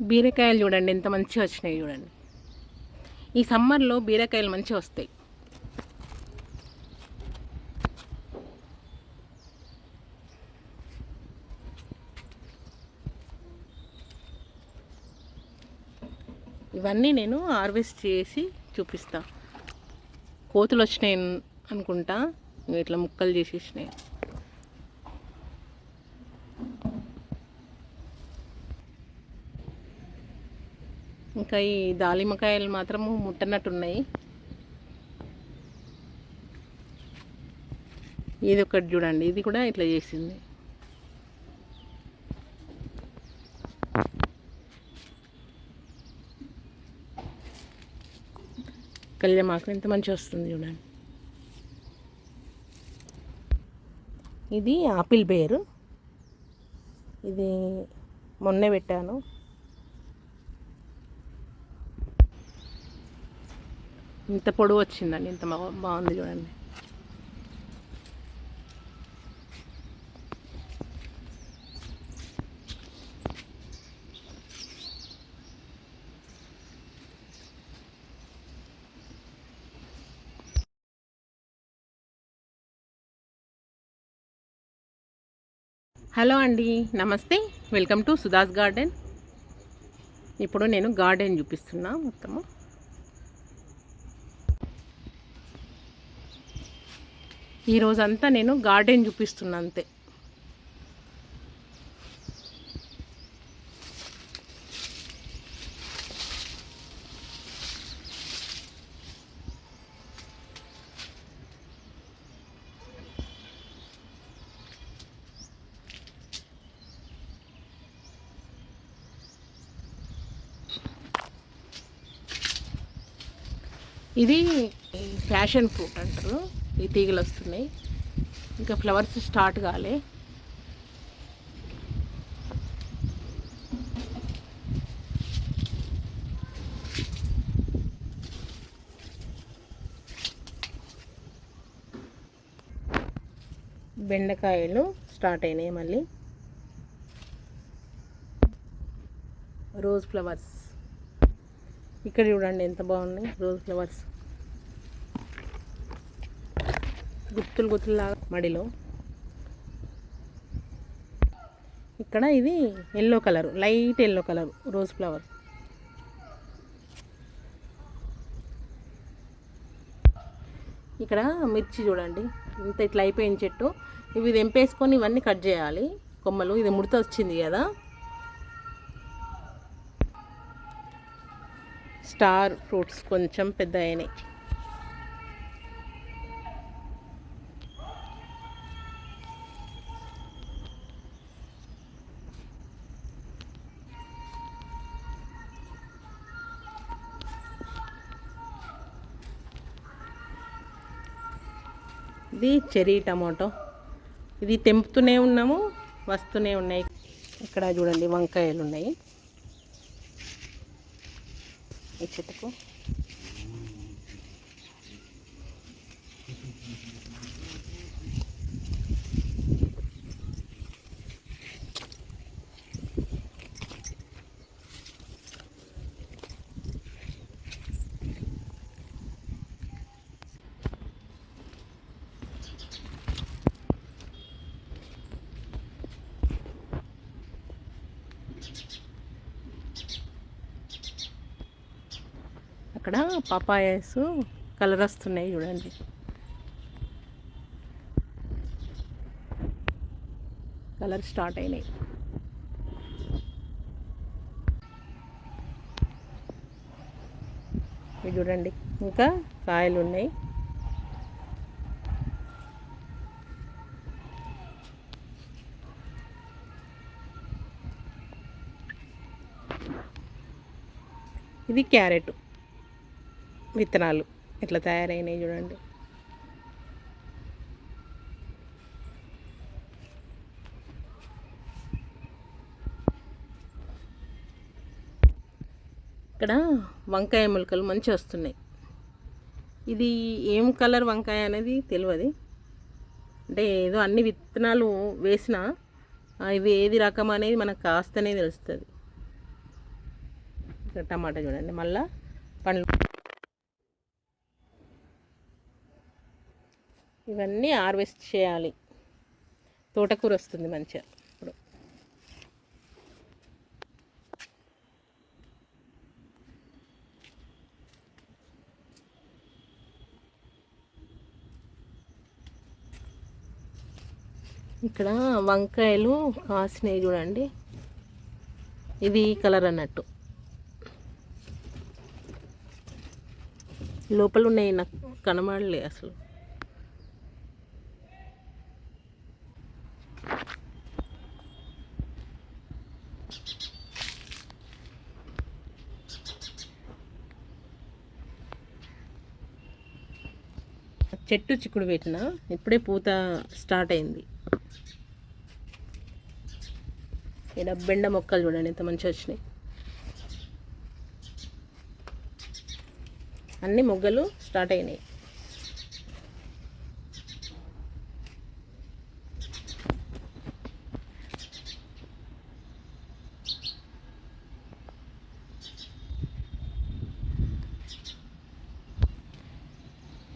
బీరకాయలు చూడండి ఎంత మంచిగా వచ్చినాయి చూడండి. ఈ సమ్మర్లో బీరకాయలు మంచిగా వస్తాయి. ఇవన్నీ నేను హార్వెస్ట్ చేసి చూపిస్తా. కోతులు వచ్చినాయి అనుకుంటా ఇట్లా ముక్కలు చేసేసినాయి ఇంకా ఈ దాలిమకాయలు మాత్రము ముట్టనట్టున్నాయి. ఇది ఒకటి చూడండి ఇది కూడా ఇట్లా చేసింది. కళ్యామాకు ఎంత మంచిగా వస్తుంది చూడండి. ఇది ఆపిల్ బేరు. ఇది మొన్నే పెట్టాను. ఇంత పొడవు వచ్చిందండి ఇంత బాగుంది చూడండి. హలో అండి నమస్తే. Welcome to Sudha's garden. ఇప్పుడు నేను గార్డెన్ చూపిస్తున్నా మొత్తము. ఈ రోజంతా నేను గార్డెన్ చూపిస్తున్నా అంతే. ఇది ఫ్యాషన్ ఫ్రూట్ అంటారు. ఈ తీగలు వస్తున్నాయి. ఇంకా ఫ్లవర్స్ స్టార్ట్ కాలే. బెండకాయలు స్టార్ట్ అయినాయి మళ్ళీ. Rose flowers. ఇక్కడ చూడండి ఎంత బాగున్నాయి రోజ్ ఫ్లవర్స్. గుత్తులు గుత్తులాగా మడిలో. ఇక్కడ ఇది yellow colour light yellow colour rose flower ఇక్కడ మిర్చి చూడండి ఇంత ఇట్లా అయిపోయిన చెట్టు. ఇవి తెంపేసుకొని ఇవన్నీ కట్ చేయాలి. కొమ్మలు ఇది ముడత వచ్చింది కదా. స్టార్ ఫ్రూట్స్ కొంచెం పెద్ద అయినాయి ఇది చెరీ టమాటో. ఇది తెంపుతూనే ఉన్నాము వస్తూనే ఉన్నాయి. ఇక్కడ చూడండి వంకాయలు ఉన్నాయి. ఈ చెట్టుకు. అక్కడ పపాయస్ కలర్ వస్తున్నాయి చూడండి. కలర్ స్టార్ట్ అయినాయి. ఇవి చూడండి ఇంకా కాయలు ఉన్నాయి. ఇది క్యారెట్. విత్తనాలు ఇట్లా తయారైనాయి చూడండి. ఇక్కడ వంకాయ మొలకలు మంచిగా వస్తున్నాయి. ఇది ఏం కలర్ వంకాయ అనేది తెలియదు అంటే ఏదో అన్ని విత్తనాలు వేసినా ఇవి ఏది రకం అనేది మనకు కాస్తనే తెలుస్తుంది. ఇక్కడ టమాటా చూడండి మళ్ళీ పండ్లు ఇవన్నీ హార్వెస్ట్ చేయాలి. తోటకూర వస్తుంది మంచిగా ఇప్పుడు. ఇక్కడ వంకాయలు కాసినవి చూడండి. ఇది కలర్ అన్నట్టు. లోపల ఉన్నాయి నాకు కనబడలే అసలు. చెట్టు చిక్కుడు పెట్టిన ఇప్పుడే పూత స్టార్ట్ అయింది. ఇక్కడ బెండ మొక్కలు చూడండి ఎంత మంచిగా వచ్చినాయి. అన్ని మొగ్గలు స్టార్ట్ అయినాయి.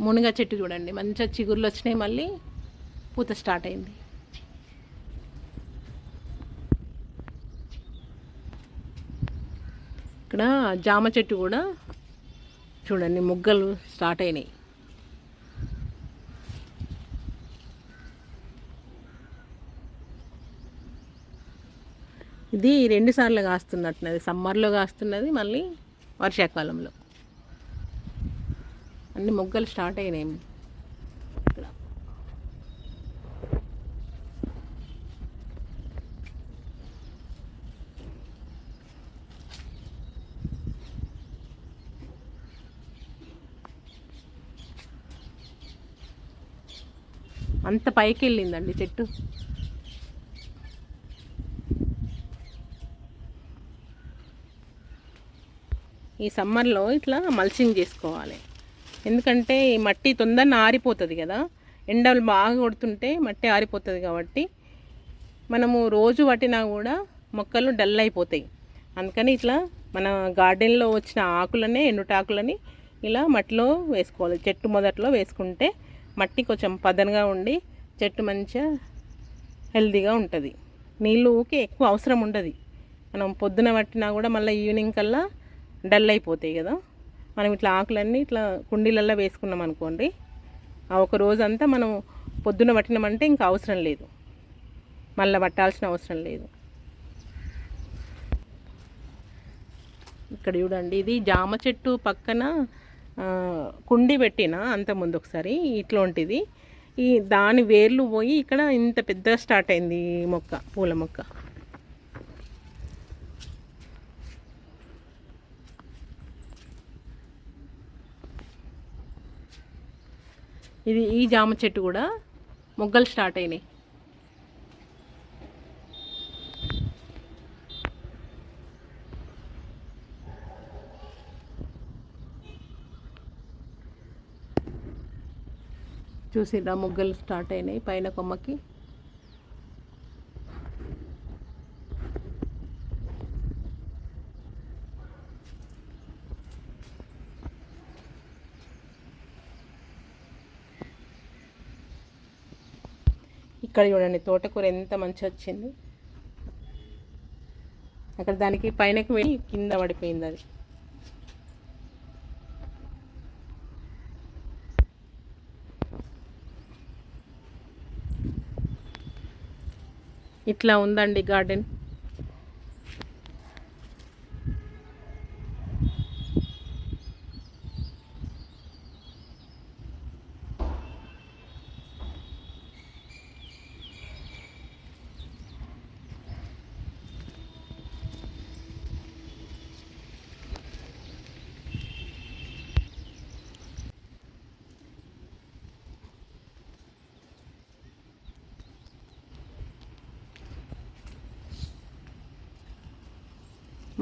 మునగ చెట్టు చూడండి. మంచిగా చిగుర్లు వచ్చినాయి మళ్ళీ పూత స్టార్ట్ అయింది. ఇక్కడ జామ చెట్టు కూడా చూడండి ముగ్గలు స్టార్ట్ అయినాయి. ఇది రెండుసార్లు కాస్తున్నట్టున్నది. సమ్మర్లో కాస్తున్నది మళ్ళీ వర్షాకాలంలో. అన్ని మొగ్గలు స్టార్ట్ అయినాయి. ఇక్కడ అంత పైకి వెళ్ళిందండి చెట్టు. ఈ సమ్మర్లో ఇట్లా మల్చింగ్ చేసుకోవాలి. ఎందుకంటే ఈ మట్టి తొందరగా ఆరిపోతుంది కదా. ఎండలు బాగా కొడుతుంటే మట్టి ఆరిపోతుంది కాబట్టి మనము రోజు పట్టినా కూడా మొక్కలు డల్ అయిపోతాయి. అందుకని ఇట్లా మన గార్డెన్లో వచ్చిన ఆకులనే ఎండుటాకులని ఇలా మట్టిలో వేసుకోవాలి. చెట్టు మొదట్లో వేసుకుంటే మట్టి కొంచెం పదనగా ఉండి చెట్టు మంచిగా హెల్దీగా ఉంటుంది. నీళ్ళు ఊకే ఎక్కువ అవసరం ఉండదు. మనం పొద్దున పట్టినా కూడా మళ్ళీ ఈవినింగ్ కల్లా డల్ అయిపోతాయి కదా. మనం ఇట్లా ఆకులన్నీ ఇట్లా కుండీలల్లో వేసుకున్నాం అనుకోండి ఆ ఒక రోజంతా మనం పొద్దున పట్టినామంటే ఇంకా అవసరం లేదు. మళ్ళీ పట్టాల్సిన అవసరం లేదు. ఇక్కడ చూడండి ఇది జామ చెట్టు పక్కన కుండి పెట్టిన అంత ముందు ఒకసారి ఇట్లాంటిది. ఈ దాని వేర్లు పోయి ఇక్కడ ఇంత పెద్దగా స్టార్ట్ అయింది ఈ మొక్క పూల మొక్క. ఇది ఈ జామ చెట్టు కూడా మొగ్గలు స్టార్ట్ అయినాయి. చూసిరా మొగ్గలు స్టార్ట్ అయినాయి పైన కొమ్మకి. ఇక్కడ చూడండి తోటకూర ఎంత మంచి వచ్చింది అక్కడ దానికి పైనకి వెళ్ళి కింద పడిపోయింది అది. ఇట్లా ఉందండి గార్డెన్.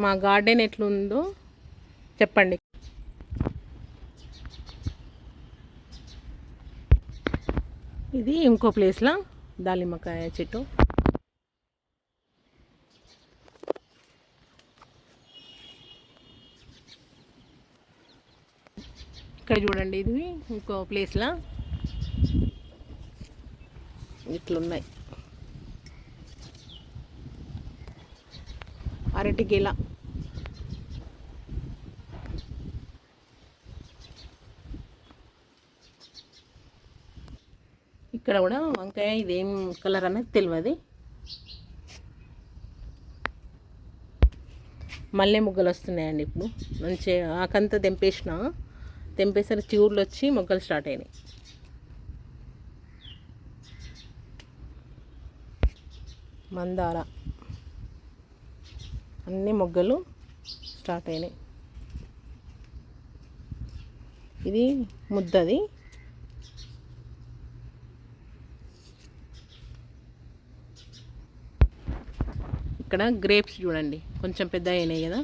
మా గార్డెన్ ఎట్లుందో చెప్పండి. ఇది ఇంకో ప్లేస్లో? దాలిమ్మకాయ చెట్టు. ఇక్కడ చూడండి ఇది ఇంకో ప్లేస్లో? ఇట్లున్నాయి. అరటి ఇక్కడ కూడా వంకాయ ఇదేం కలర్ అనేది తెలియదు మల్లె మొగ్గలు వస్తున్నాయండి ఇప్పుడు. మంచిగా ఆకంతా తెంపేసిన. తెంపేసరి చిగుర్లు వచ్చి మొగ్గలు స్టార్ట్ అయినాయి. మందార. అన్ని మొగ్గలు స్టార్ట్ అయినాయి. ఇది ముద్దది. ఇక్కడ గ్రేప్స్ చూడండి. కొంచెం పెద్ద అయినాయి కదా.